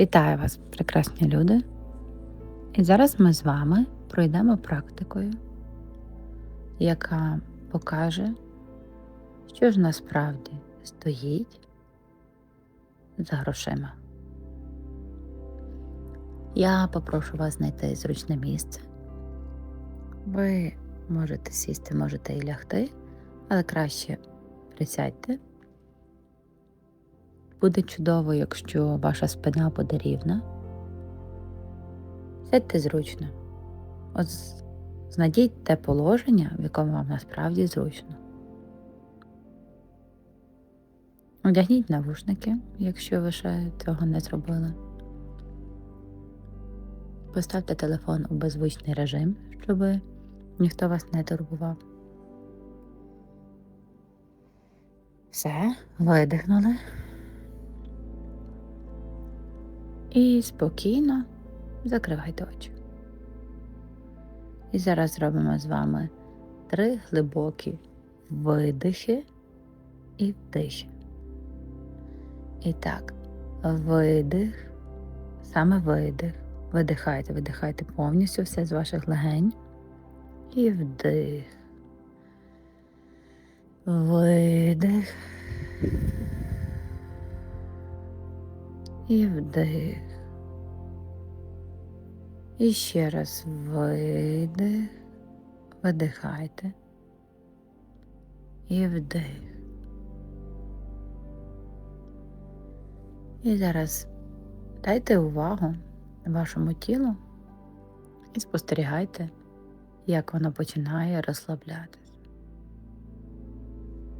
Вітаю вас, прекрасні люди! І зараз ми з вами пройдемо практикою, яка покаже, що ж насправді стоїть за грошима. Я попрошу вас знайти зручне місце. Ви можете сісти, можете і лягти, але краще присядьте. Буде чудово, якщо ваша спина буде рівна. Сядьте зручно. От знайдіть те положення, в якому вам насправді зручно. Одягніть навушники, якщо ви ще цього не зробили. Поставте телефон у беззвучний режим, щоб ніхто вас не турбував. Все, видихнули. І спокійно закривайте очі. І зараз зробимо з вами три глибокі видихи і вдихи. І так, видих, саме видих. Видихайте, видихайте повністю все з ваших легень. І вдих. Видих. І вдих. І ще раз видих. Видихайте. І вдих. І зараз дайте увагу вашому тілу і спостерігайте, як воно починає розслаблятися.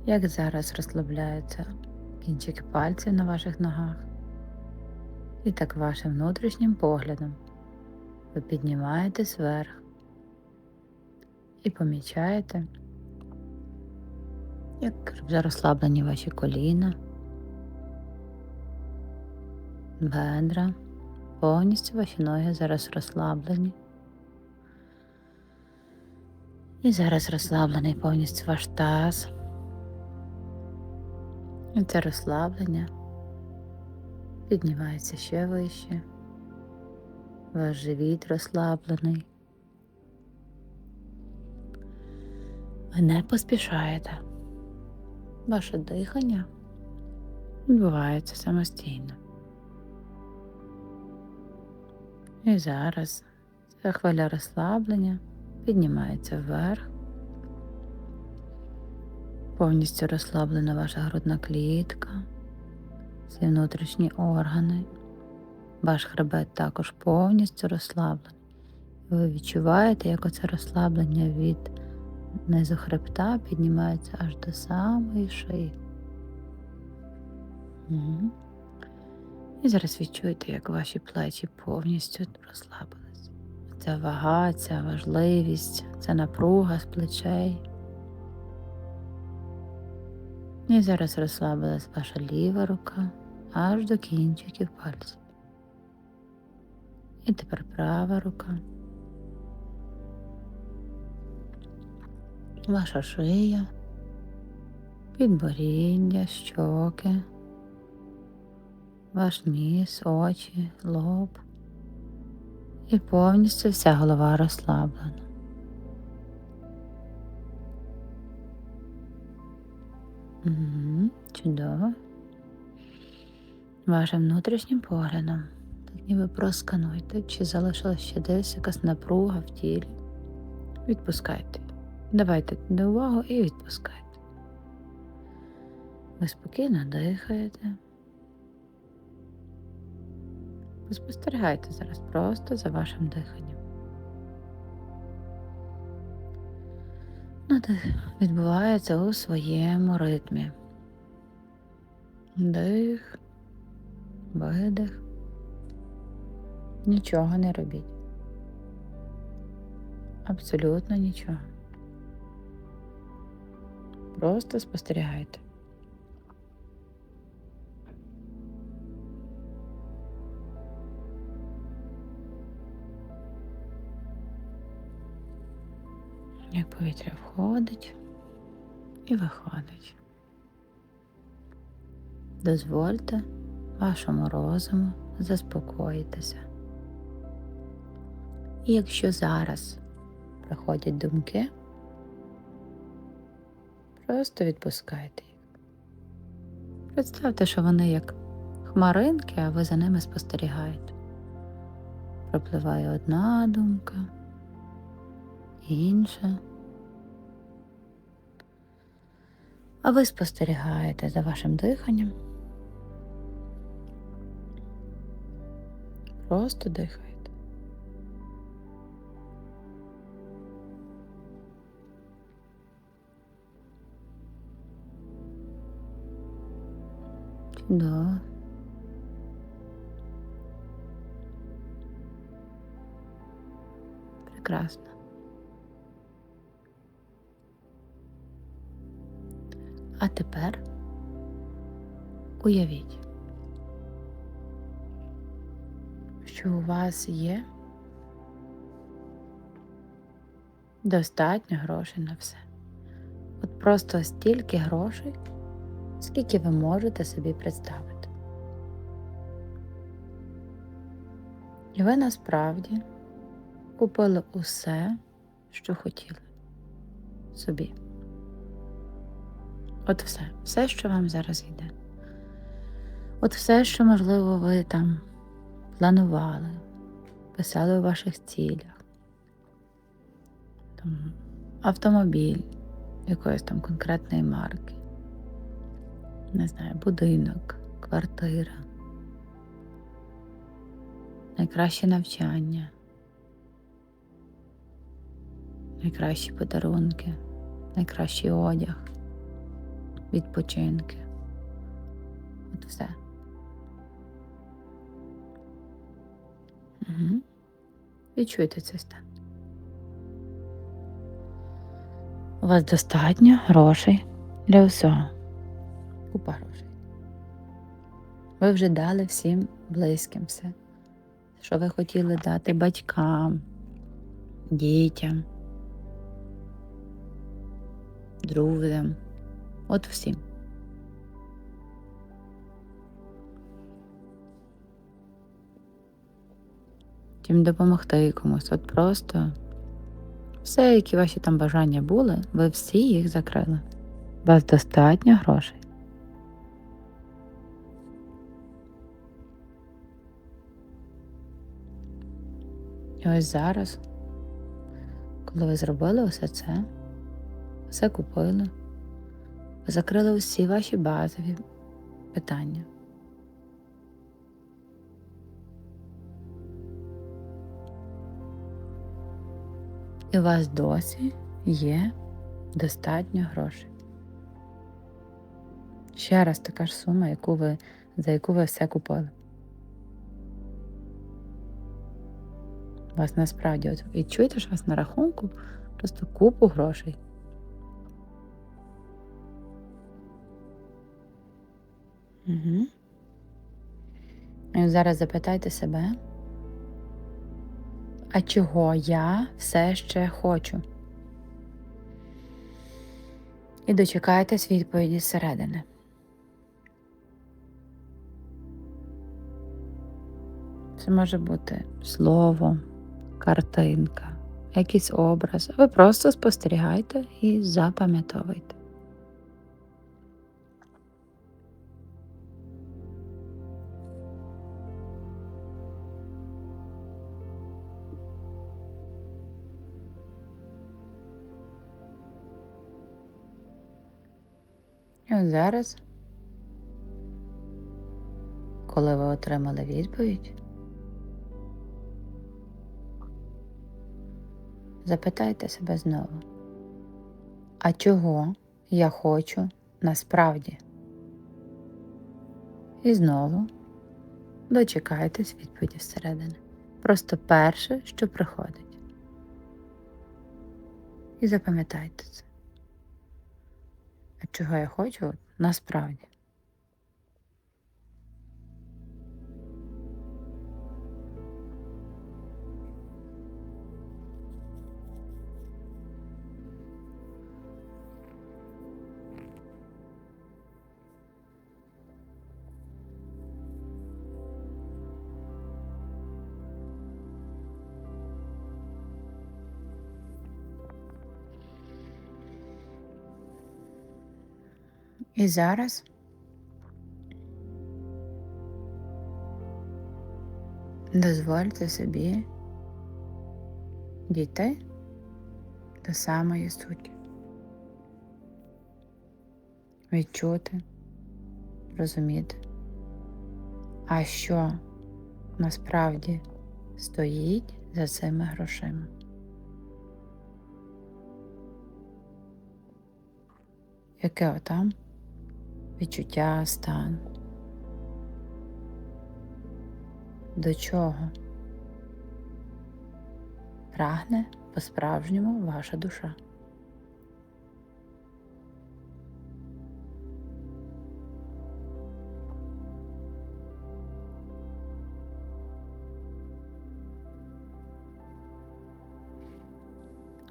Як зараз розслабляються кінчики пальців на ваших ногах. І так вашим внутрішнім поглядом ви піднімаєтесь вверх і помічаєте, як розслаблені ваші коліна, бедра, повністю ваші ноги зараз розслаблені. І зараз розслаблений повністю ваш таз. І це розслаблення піднімається ще вище. Ваш живіт розслаблений. Ви не поспішаєте. Ваше дихання відбувається самостійно. І зараз ця хвиля розслаблення піднімається вверх. Повністю розслаблена ваша грудна клітка, всі внутрішні органи. Ваш хребет також повністю розслаблений. Ви відчуваєте, як оце розслаблення від низу хребта піднімається аж до самої шиї. Мгм. І зараз відчуєте, як ваші плечі повністю розслабились. Ця вага, ця важливість, ця напруга з плечей. І зараз розслабилась ваша ліва рука аж до кінчиків пальців. І тепер права рука. Ваша шия, підборіддя, щоки, ваш ніс, очі, лоб. І повністю вся голова розслаблена. Угу, чудово. Вашим внутрішнім поглядом, так ніби проскануйте, чи залишилась ще десь якась напруга в тілі. Відпускайте. Давайте туди увагу і відпускайте. Ви спокійно дихаєте. Спостерігайте зараз просто за вашим диханням. Надих відбувається у своєму ритмі. Дих, видих. Нічого не робіть. Абсолютно нічого. Просто спостерігайте. Як повітря входить і виходить. Дозвольте вашому розуму заспокоїтеся. І якщо зараз приходять думки, просто відпускайте їх. Представте, що вони як хмаринки, а ви за ними спостерігаєте. Пропливає одна думка, інша. А ви спостерігаєте за вашим диханням. Просто дихайте. Чудово. Прекрасно. А тепер уявіть, що у вас є достатньо грошей на все. От просто стільки грошей, скільки ви можете собі представити. І ви насправді купили усе, що хотіли собі. От все, все, що вам зараз йде. От все, що, можливо, ви там планували, писали у ваших цілях, там, автомобіль якоїсь там конкретної марки, не знаю, будинок, квартира, найкраще навчання, найкращі подарунки, найкращий одяг. Відпочинки. От все. Угу. Відчуйте цей стан. У вас достатньо грошей для всього. Купа грошей. Ви вже дали всім близьким все, що ви хотіли дати батькам, дітям, друзям. От всім. Тим допомогти комусь. От просто все, які ваші там бажання були, ви всі їх закрили. У вас достатньо грошей. І ось зараз, коли ви зробили усе це, все купили закрили усі ваші базові питання. І у вас досі є достатньо грошей. Ще раз така ж сума, яку ви, за яку ви все купили. У вас насправді от, і чуєте, що вас на рахунку просто купу грошей. Угу. І зараз запитайте себе, а чого я все ще хочу? І дочекайтесь відповіді зсередини. Це може бути слово, картинка, якийсь образ. Ви просто спостерігайте і запам'ятовуйте. Зараз, коли ви отримали відповідь, запитайте себе знову, а чого я хочу насправді? І знову дочекайтесь відповіді всередини. Просто перше, що приходить. І запам'ятайте це чого я хочу насправді. І зараз дозвольте собі дійти до самої суті. Відчути, розуміти, а що насправді стоїть за цими грошима. Яке отам відчуття, стан? До чого прагне по-справжньому ваша душа?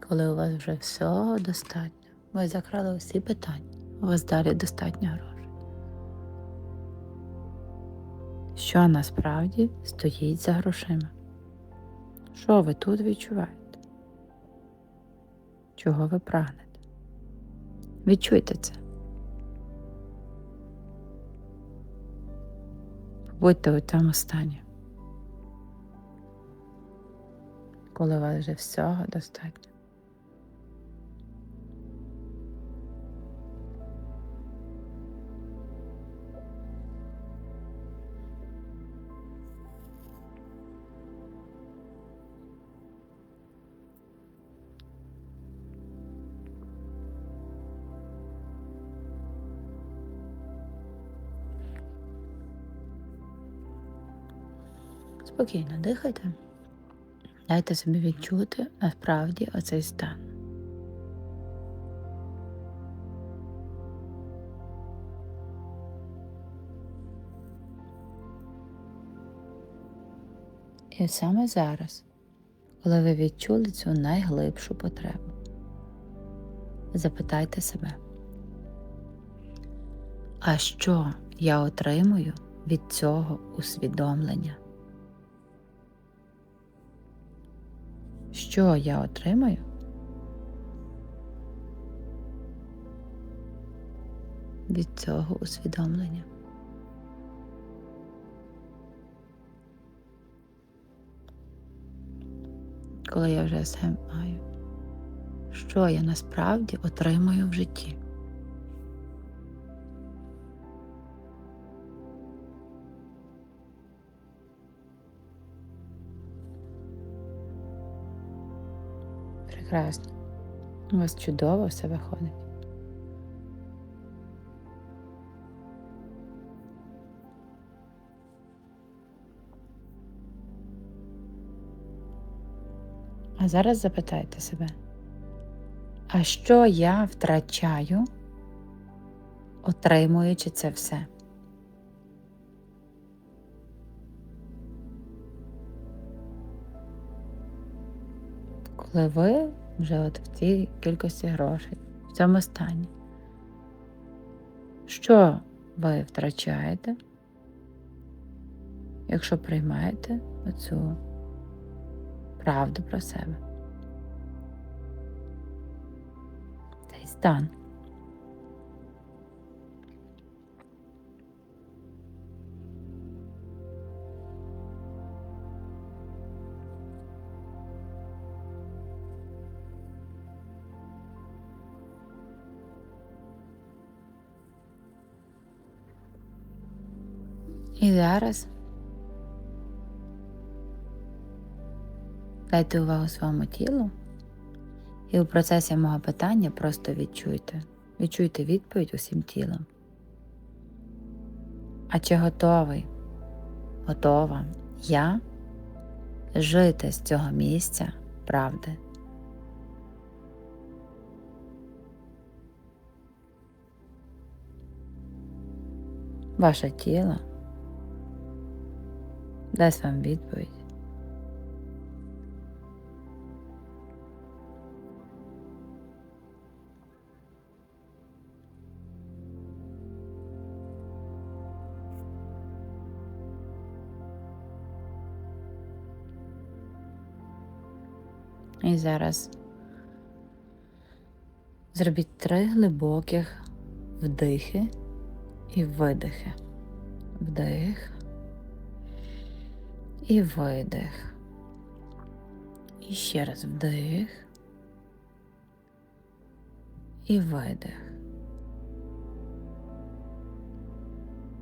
Коли у вас вже всього достатньо, ви закрали усі питання, у вас далі достатньо грошей. Що насправді стоїть за грошима? Що ви тут відчуваєте? Чого ви прагнете? Відчуйте це. Побудьте у цьому стані, коли у вас вже всього достатньо. Спокійно дихайте. Дайте собі відчути насправді оцей стан. І саме зараз, коли ви відчули цю найглибшу потребу, запитайте себе, а що я отримую від цього усвідомлення? Що я отримаю? Від цього усвідомлення. Коли я вже все маю, що я насправді отримую в житті? Прекрасно. У вас чудово все виходить. А зараз запитайте себе, а що я втрачаю, отримуючи це все? Коли ви вже от в цій кількості грошей, в цьому стані. Що ви втрачаєте, якщо приймаєте оцю правду про себе? Цей стан. І зараз дайте увагу своєму тілу і у процесі мого питання просто відчуйте. Відчуйте відповідь усім тілом. А чи готовий, готова я жити з цього місця правди? Ваше тіло дасть вам відповідь. І зараз зробіть три глибоких вдихи і видихи. Вдих і видих. І ще раз вдих і видих.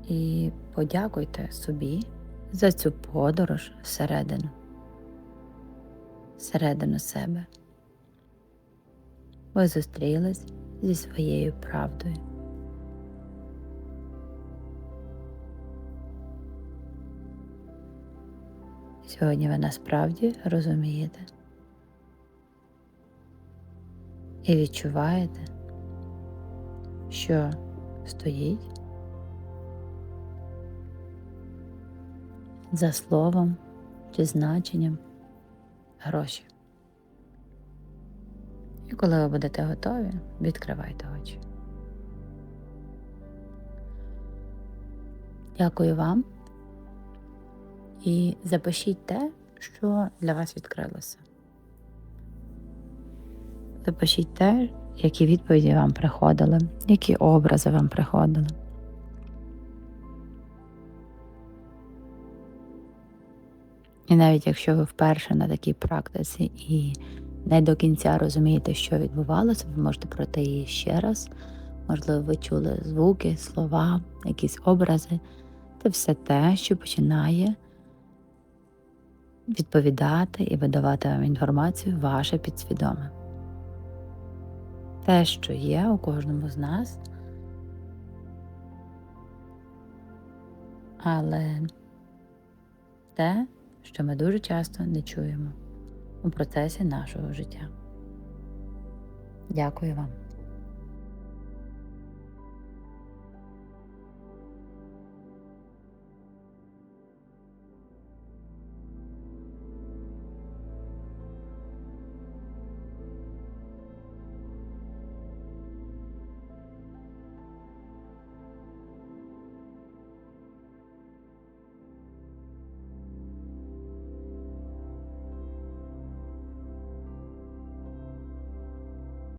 І подякуйте собі за цю подорож всередину, всередину себе. Ви зустрілись зі своєю правдою. Сьогодні ви насправді розумієте і відчуваєте, що стоїть за словом чи значенням гроші. І коли ви будете готові, відкривайте очі. Дякую вам і запишіть те, що для вас відкрилося. Запишіть те, які відповіді вам приходили, які образи вам приходили. І навіть якщо ви вперше на такій практиці і не до кінця розумієте, що відбувалося, ви можете пройти її ще раз. Можливо, ви чули звуки, слова, якісь образи. Це все те, що починає відповідати і видавати вам інформацію ваше підсвідоме. Те, що є у кожному з нас, але те, що ми дуже часто не чуємо у процесі нашого життя. Дякую вам.